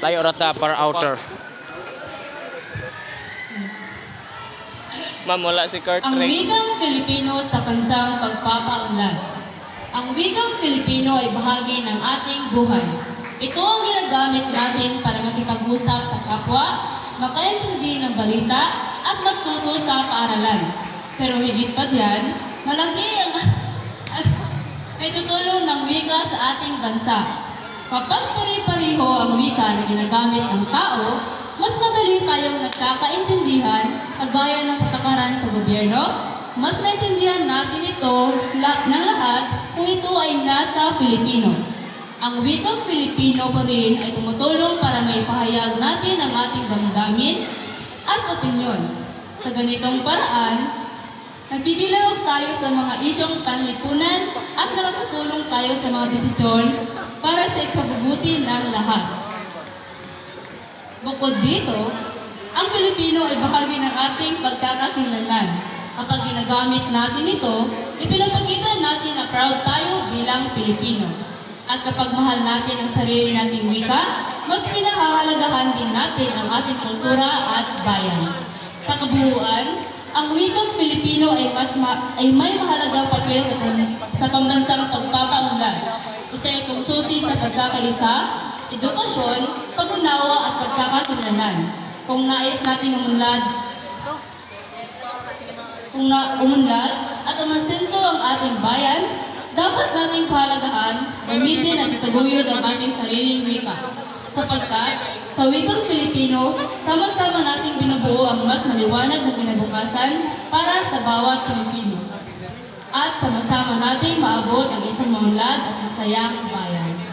Tayo rata para outer. Ma'am, wala si Kurt Ang wikang Filipino sa bansang pagpapaunlad. Ang wikang Filipino ay bahagi ng ating buhay. Ito ang ginagamit natin para makipag-usap sa kapwa, makaintindi ng balita, at magtuto sa paaralan. Pero higit pa diyan, malaki ang ay tutulong ng wika sa ating bansa. Kapag pari-pariho ang wika na ginagamit ng tao, mas madali tayong nagkakaintindihan kagaya ng patakaran sa gobyerno. Mas maintindihan natin ito la- ng lahat kung ito ay nasa Filipino. Ang wikang Filipino pa rin ay tumutulong para maipahayag natin ang ating damdamin at opinyon. Sa ganitong paraan, Nagkikilaw tayo sa mga isyong panlipunan at nakatutulong tayo sa mga desisyon para sa ikabubuti ng lahat. Bukod dito, ang Pilipino ay bahagi ng ating pagkakakilanlan. Kapag ginagamit natin ito, ipinapakita natin na proud tayo bilang Pilipino. At kapag mahal natin ang sarili nating wika, mas pinahahalagahan din natin ang ating kultura at bayan. Sa kabuuan, ang wikang Filipino ay mas ma- ay may mahalagang papel sa, sa pambansang pagpapaunlad. Isa itong susi sa pagkakaisa, edukasyon, pag-unawa at pagkakatulanan. Kung nais nating umunlad, kung na umunlad at umasenso ang ating bayan, dapat nating pahalagahan, gamitin at itaguyod ang ating sariling wika. Sapagkat sa wikang Filipino, sama-sama binubuo ang mas maliwanag na kinabukasan para sa bawat Pilipino. At sama-sama nating maabot ang isang maunlad at masayang bayan.